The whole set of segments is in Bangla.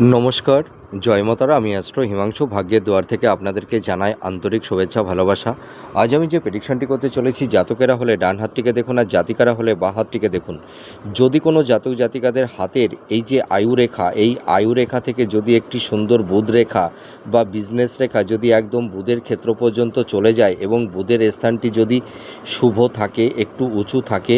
নমস্কার জয়মাতারা আমি অ্যাস্ট্রো হিমাংশু। ভাগ্যের দুয়ার থেকে আপনাদেরকে জানাই আন্তরিক শুভেচ্ছা, ভালোবাসা। আজ আমি যে প্রেডিকশনটি করতে চলেছি, জাতকেরা হলে ডান হাতটিকে দেখুন আর জাতিকারা হলে বা হাতটিকে দেখুন। যদি কোনো জাতক জাতিকাদের হাতের এই যে আয়ু রেখা, এই আয়ু রেখা থেকে যদি একটি সুন্দর বুধ রেখা বা বিজনেস রেখা যদি একদম বুধের ক্ষেত্র পর্যন্ত চলে যায় এবং বুধের স্থানটি যদি শুভ থাকে, একটু উঁচু থাকে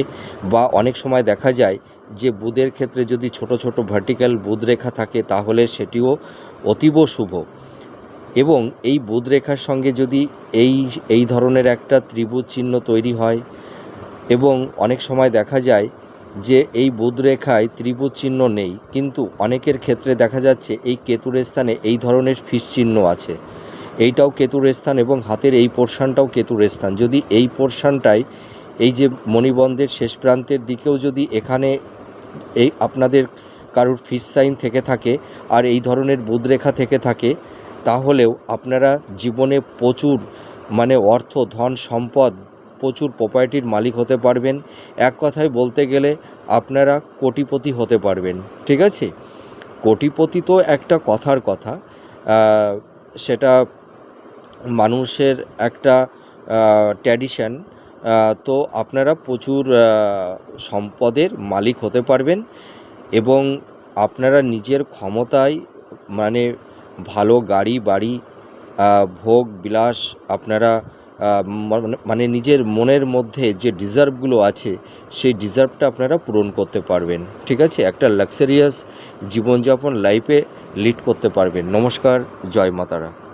বা অনেক সময় দেখা যায় যে বুধের ক্ষেত্রে যদি ছোট ছোট ভার্টিক্যাল বুধ রেখা থাকে, তাহলে সেটিও অতীব শুভ। এবং এই বুধ রেখার সঙ্গে যদি এই এই ধরনের একটা ত্রিভুজ চিহ্ন তৈরি হয়, এবং অনেক সময় দেখা যায় যে এই বুধ রেখায় ত্রিভুজ চিহ্ন নেই, কিন্তু অনেকের ক্ষেত্রে দেখা যাচ্ছে এই কেতুর স্থানে এই ধরনের ফিস চিহ্ন আছে। এইটাও কেতুর স্থান এবং হাতের এই পোর্শনটাও কেতুর স্থান। যদি এই পোর্শনটায় এই যে মণিবন্ধের শেষ প্রান্তের দিকেও যদি এখানে এই আপনাদের কারুর ফিস সাইন থেকে থাকে আর এই ধরনের বুধরেখা থেকে থাকে, তাহলেও আপনারা জীবনে প্রচুর মানে অর্থ, ধন, সম্পদ প্রচুর প্রপার্টির মালিক হতে পারবেন। এক কথায় বলতে গেলে আপনারা কোটিপতি হতে পারবেন, ঠিক আছে? কোটিপতি তো একটা কথার কথা সেটা মানুষের একটা ট্র্যাডিশন তো আপনারা প্রচুর সম্পদের মালিক হতে পারবেন এবং আপনারা নিজের ক্ষমতায় মানে ভালো গাড়ি, বাড়ি ভোগ, বিলাস আপনারা মানে- মানে নিজের মনের মধ্যে যে ডিজার্ভগুলো আছে সেই ডিজার্ভটা আপনারা পূরণ করতে পারবেন। ঠিক আছে? একটা লাক্সারিয়াস জীবনযাপন লাইফে লিড করতে পারবেন। নমস্কার, জয় মাতারা।